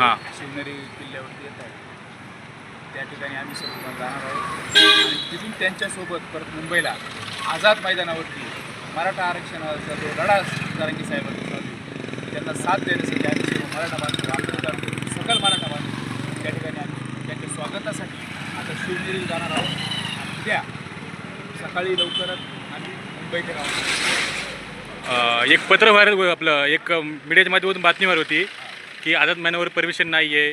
हां. शिवनेरी किल्ल्यावरती येत आहे त्या ठिकाणी आम्ही सर्वजण जाणार आहोत. आणि तिथून त्यांच्यासोबत परत मुंबईला आझाद मैदानावरती मराठा आरक्षणाचा जो लढा जारंगी साहेबांनी चालू आहे, त्यांना साथ देण्यासाठी आम्ही सर्व मराठा बांधव आंबेडकर सकल मराठा बांधव त्या ठिकाणी आम्ही त्यांच्या स्वागतासाठी आता शिवनेरी जाणार आहोत. आणि उद्या सकाळी लवकरच आम्ही मुंबईकडे आहोत. अ, एक पत्र व्हायरल आपलं एक मीडियाच्या माध्यमातून बातमी व्हायरल होती. की आझाद मैदानावर परमिशन नाही आहे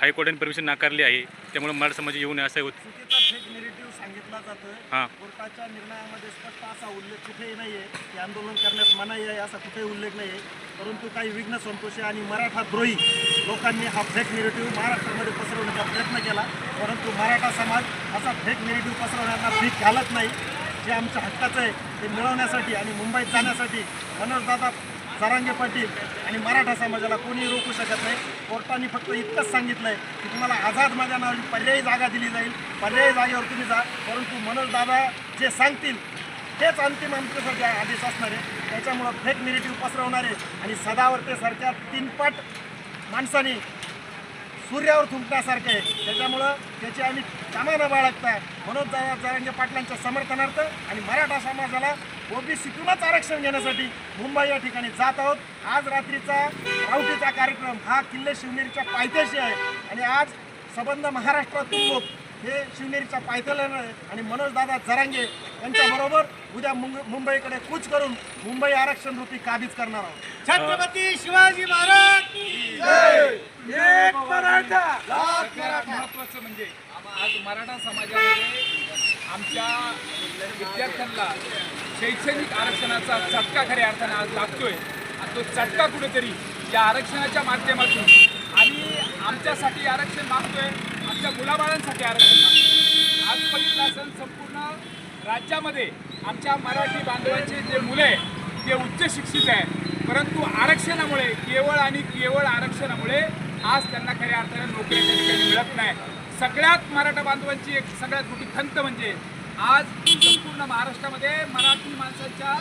हायकोर्टाने परमिशन नाकारली आहे त्यामुळे मराठा समाज येऊ नये असं होत सांगितला हां. कोर्टाच्या निर्णयामध्ये स्पष्ट असा उल्लेख कुठेही नाही आहे की आंदोलन करण्यास मनाई आहे असा कुठेही उल्लेख नाही आहे परंतु काही विघ्न संतोषी आणि मराठा द्रोही लोकांनी हा फेक महाराष्ट्रामध्ये पसरवण्याचा प्रयत्न केला. परंतु मराठा समाज असा फेक पसरवण्याचा भीक घालत नाही. जे आमच्या हक्काचं आहे ते मिळवण्यासाठी आणि मुंबईत जाण्यासाठी मनोजदादा सरांगे पाटील आणि मराठा समाजाला कोणी रोखू शकत नाही. कोर्टाने फक्त इतकंच सांगितलं आहे की तुम्हाला आझाद मैदानावर पर्यायी जागा दिली जाईल. पर्यायी जागेवर तुम्ही जा. परंतु मनोजदादा जे सांगतील तेच अंतिम आमच्यासाठी आदेश असणार. आहे त्याच्यामुळं फेक निगेटिव्ह पसरवणारे आणि सदावर्तेसारख्या तीनपट माणसाने सूर्यावर थुंकण्यासारखे आहे त्याच्यामुळं त्याची आम्ही कामानं न बाळगता मनोज दादा जरांगे पाटलांच्या समर्थनार्थ आणि मराठा समाजाला ओबीसीतूनच आरक्षण घेण्यासाठी मुंबई या ठिकाणी जात आहोत. आज रात्रीचा रावटीचा कार्यक्रम हा किल्ले शिवनेरीच्या पायथ्याशी आहे. आणि आज संबंध महाराष्ट्रातील लोक हे शिवनेरीच्या पायथ्याला आणि मनोजदादा जरांगे यांच्याबरोबर उद्या मुंबईकडे कूच करून मुंबई आरक्षण रूपी काबीज करणार आहोत. छत्रपती शिवाजी महाराज एक मराठा! सगळ्यात महत्त्वाचं म्हणजे आज मराठा समाजामध्ये आमच्या विद्यार्थ्यांना शैक्षणिक आरक्षणाचा चटका खऱ्या अर्थानं आज लागतोय. आणि तो चटका कुठेतरी या आरक्षणाच्या माध्यमातून. आणि आमच्यासाठी आरक्षण मागतोय आमच्या मुलाबाळांसाठी आरक्षण मागतोय. आज बघितलं असेल संपूर्ण राज्यामध्ये आमच्या मराठी बांधवांचे जे मुलं आहे ते उच्च शिक्षित आहे परंतु आरक्षणामुळे केवळ आणि केवळ आरक्षणामुळे आज त्यांना खऱ्या अर्थाने नोकरी ठिकाणी मिळत नाही. सगळ्यात मराठा बांधवांची एक सगळ्यात मोठी खंत म्हणजे आज संपूर्ण महाराष्ट्रामध्ये मराठी माणसाच्या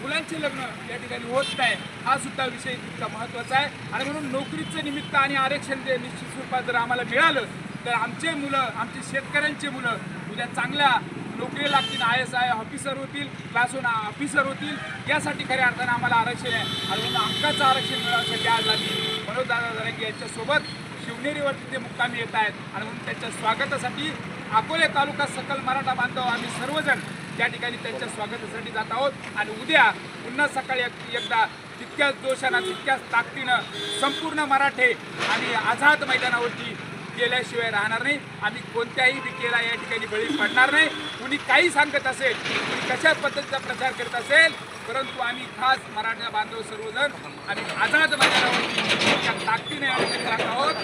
मुलांचे लग्न या ठिकाणी होत नाही हा सुद्धा विषय तितका महत्त्वाचा आहे. आणि म्हणून नोकरीचं निमित्त आणि आरक्षण जे निश्चित स्वरूपात जर आम्हाला मिळालं तर आमचे मुलं आमचे शेतकऱ्यांचे मुलं उद्या चांगल्या नोकरी लागतील आय एस आय ऑफिसर होतील क्लास वन ऑफिसर होतील यासाठी खऱ्या अर्थानं आम्हाला आरक्षण आहे. आणि म्हणून हक्काचं आरक्षण मिळवण्यासाठी आज आम्ही मनोजदादा जरांगे यांच्यासोबत शिवनेरीवरती ते मुक्कामी येत आहेत. आणि म्हणून त्यांच्या स्वागतासाठी अकोले तालुका सकल मराठा बांधव आम्ही सर्वजण त्या ठिकाणी त्यांच्या स्वागतासाठी जात आहोत. आणि उद्या पुन्हा सकाळी एकदा तितक्याच जोशानं तितक्याच ताकदीनं संपूर्ण मराठे आणि आझाद मैदानावरती गेल्याशिवाय राहणार नाही. आम्ही कोणत्याही विकेला या ठिकाणी बळी पडणार नाही. कुणी काही सांगत असेल कुणी कशा पद्धतीचा प्रचार करत असेल परंतु आम्ही खास मराठा बांधव सर्वजण आम्ही आझाद मैदानावरती ताकदीने या करत आहोत.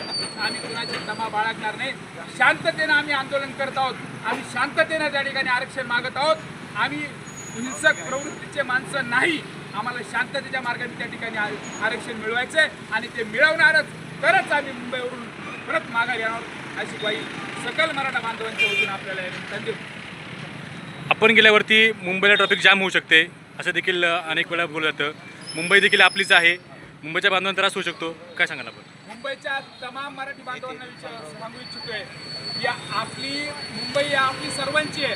आम्ही कुणाची दमा बाळगणार नाही. शांततेनं आम्ही आंदोलन करत आहोत. आम्ही शांततेनं त्या ठिकाणी आरक्षण मागत आहोत. आम्ही हिंसक प्रवृत्तीचे माणसं नाही. आम्हाला शांततेच्या मार्गाने त्या ठिकाणी आरक्षण मिळवायचं आहे आणि ते मिळवणारच. तरच आम्ही मुंबईवरून परत माघार येणार अशी ग्वाही सकल मराठा बांधवांच्या वतीनं आपल्याला या आपण गेल्यावरती मुंबईला ट्रॅफिक जाम होऊ शकते. असं देखील अनेक वेळा बोललं जातं. मुंबई देखील आपलीच आहे. मुंबईच्या बांधवांना त्रास होऊ शकतो. काय सांगाल आपण? मुंबईच्या तमाम मराठी बांधवांना विचार सांगू इच्छितो आहे या आपली मुंबई या आपली सर्वांची आहे.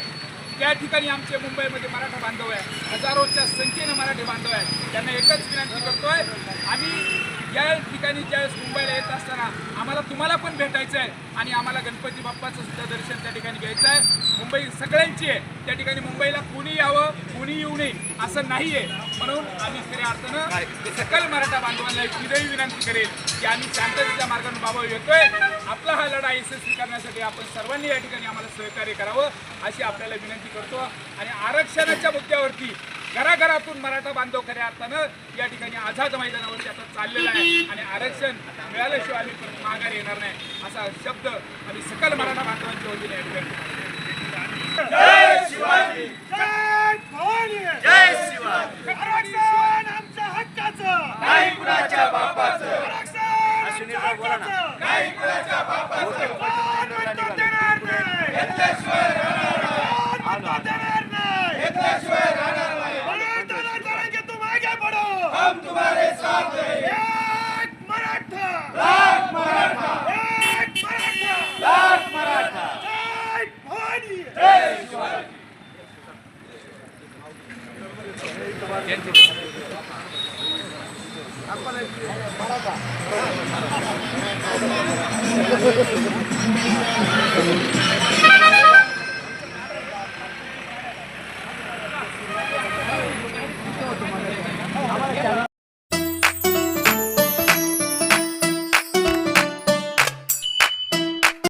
त्या ठिकाणी आमचे मुंबईमध्ये मराठा बांधव आहे हजारोच्या संख्येने मराठी बांधव आहे त्यांना एकच विनंती करतोय. आम्ही या ठिकाणी ज्यावेळेस मुंबईला येत असताना आम्हाला तुम्हाला पण भेटायचं आहे आणि आम्हाला गणपती बाप्पाचं सुद्धा दर्शन त्या ठिकाणी घ्यायचं आहे. मुंबई सगळ्यांची आहे. त्या ठिकाणी मुंबईला कोणी यावं कोणी येऊ नये असं नाही आहे म्हणून आम्ही खऱ्या अर्थानं सकल मराठा बांधवांना एक विनयी विनंती करेल की आम्ही शांततेच्या मार्गाने बाबा येतोय. आपला हा लढा यशस्वी करण्यासाठी आपण सर्वांनी या ठिकाणी आम्हाला सहकार्य करावं अशी आपल्याला विनंती करतो. आणि आरक्षणाच्या मुद्द्यावरती घराघरातून मराठा बांधव खऱ्या अर्थानं या ठिकाणी आझाद मैदानावरती आता चाललेला आहे. आणि आरक्षण मिळाल्याशिवाय आम्ही परत माघार येणार नाही असा शब्द आम्ही सकल मराठा बांधवांच्या वतीने या ठिकाणी Thank you.